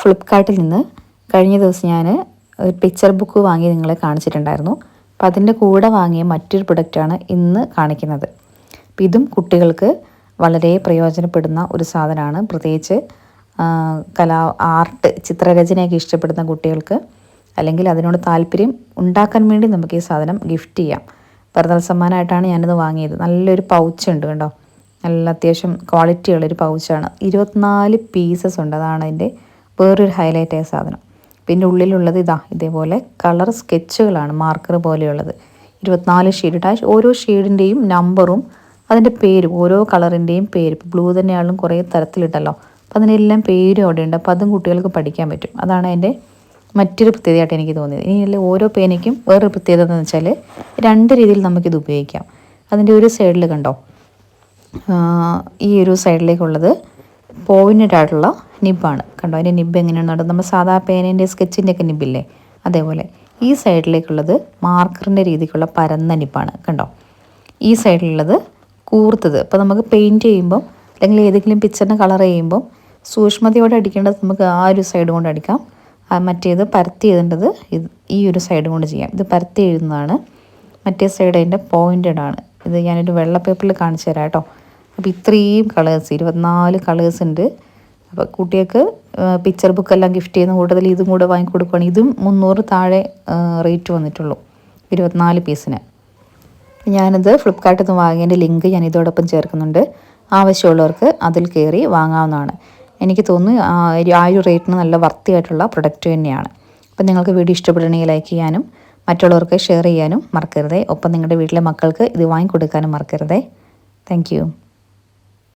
ഫ്ലിപ്കാർട്ടിൽ നിന്ന് കഴിഞ്ഞ ദിവസം ഞാൻ ഒരു പിക്ചർ ബുക്ക് വാങ്ങി നിങ്ങളെ കാണിച്ചിട്ടുണ്ടായിരുന്നു. അപ്പം അതിന്റെ കൂടെ വാങ്ങിയ മറ്റൊരു പ്രൊഡക്റ്റാണ് ഇന്ന് കാണിക്കുന്നത്. അപ്പം ഇതും കുട്ടികൾക്ക് വളരെ പ്രയോജനപ്പെടുന്ന ഒരു സാധനമാണ്. പ്രത്യേകിച്ച് കലാ ആർട്ട് ചിത്രരചനയൊക്കെ ഇഷ്ടപ്പെടുന്ന കുട്ടികൾക്ക് അല്ലെങ്കിൽ അതിനോട് താല്പര്യം ഉണ്ടാക്കാൻ വേണ്ടി നമുക്ക് ഈ സാധനം ഗിഫ്റ്റ് ചെയ്യാം. പിറന്നാൾ സമ്മാനമായിട്ടാണ് ഞാനിത് വാങ്ങിയത്. നല്ലൊരു പൗച്ച് ഉണ്ട് കണ്ടോ നല്ല അത്യാവശ്യം ക്വാളിറ്റി ഉള്ളൊരു പൗച്ചാണ് ഇരുപത്തിനാല് പീസസ് ഉണ്ട്. അതാണ് അതിന്റെ വേറൊരു ഹൈലൈറ്റ് ആയ സാധനം. പിന്നെ ഉള്ളിലുള്ളത് ഇതാ ഇതേപോലെ കളർ സ്കെച്ചുകളാണ് മാർക്കർ പോലെയുള്ളത്. ഇരുപത്തിനാല് ഷെയ്ഡ് ടാഷ് ഓരോ ഷെയ്ഡിന്റെയും നമ്പറും അതിന്റെ പേരും ഓരോ കളറിന്റെയും പേര്. ഇപ്പോൾ ബ്ലൂ തന്നെയാണെങ്കിലും കുറേ തരത്തിലിട്ടല്ലോ. അപ്പോൾ അതിനെല്ലാം പേരും അവിടെ ഉണ്ട് അപ്പോൾ അതും കുട്ടികൾക്ക് പഠിക്കാൻ പറ്റും. അതാണ് അതിന്റെ മറ്റൊരു പ്രത്യേകതയായിട്ട് എനിക്ക് തോന്നിയത്. ഇനി ഓരോ പേനയ്ക്കും വേറൊരു പ്രത്യേകത എന്ന് വെച്ചാൽ രണ്ട് രീതിയിൽ നമുക്കിത് ഉപയോഗിക്കാം. അതിന്റെ ഒരു സൈഡിൽ കണ്ടോ? ഈ ഒരു സൈഡിലേക്കുള്ളത് പോയിന്റഡ് ആയിട്ടുള്ള നിബാണ്. കണ്ടോ? അതിന്റെ എങ്ങനെയാണ് നമ്മൾ സാധാ പേനേന്റെ സ്കെച്ചിന്റെ ഒക്കെ നിബില്ലേ? അതേപോലെ. ഈ സൈഡിലേക്കുള്ളത് മാർക്കറിന്റെ രീതിക്കുള്ള പരന്ന നിബാണ്. കണ്ടോ? ഈ സൈഡിലുള്ളത് കൂർത്തത്. അപ്പോൾ നമുക്ക് പെയിന്റ് ചെയ്യുമ്പം അല്ലെങ്കിൽ ഏതെങ്കിലും പിക്ചറിന് കളർ ചെയ്യുമ്പം സൂക്ഷ്മതയോടെ അടിക്കേണ്ടത് നമുക്ക് ആ ഒരു സൈഡ് കൊണ്ട് അടിക്കാം. മറ്റേത് പരത്തി എഴുതേണ്ടത് ഇത് ഈ ഒരു സൈഡ് കൊണ്ട് ചെയ്യാം. ഇത് പരത്തി എഴുതുന്നതാണ്. മറ്റേ സൈഡ് അതിന്റെ പോയിന്റഡ് ആണ് ഇത് ഞാനൊരു വെള്ള പേപ്പറിൽ കാണിച്ചു തരാം കേട്ടോ. അപ്പോൾ ഇത്രയും കളേഴ്സ് ഇരുപത്തിനാല് കളേഴ്സ് ഉണ്ട്. അപ്പോൾ കുട്ടികൾക്ക് പിക്ചർ ബുക്കെല്ലാം ഗിഫ്റ്റ് ചെയ്യുന്ന കൂട്ടത്തിൽ ഇതും കൂടെ വാങ്ങിക്കൊടുക്കുകയാണ് ഇതും മുന്നൂറ് താഴെ റേറ്റ് വന്നിട്ടുള്ളൂ ഇരുപത്തിനാല് പീസിന് ഞാനിത് ഫ്ലിപ്കാർട്ടിൽ നിന്ന് വാങ്ങിയതിന്റെ ലിങ്ക് ഞാൻ ഇതോടൊപ്പം ചേർക്കുന്നുണ്ട്. ആവശ്യമുള്ളവർക്ക് അതിൽ കയറി വാങ്ങാവുന്നതാണ്. എനിക്ക് തോന്നുന്നു ആ ഒരു റേറ്റിന് നല്ല വർത്തിയായിട്ടുള്ള പ്രൊഡക്റ്റ് തന്നെയാണ്. അപ്പം നിങ്ങൾക്ക് വീഡിയോ ഇഷ്ടപ്പെടണമെങ്കിൽ ലൈക്ക് ചെയ്യാനും മറ്റുള്ളവർക്ക് ഷെയർ ചെയ്യാനും മറക്കരുതേ. ഒപ്പം നിങ്ങളുടെ വീട്ടിലെ മക്കൾക്ക് ഇത് വാങ്ങിക്കൊടുക്കാനും മറക്കരുതേ. താങ്ക്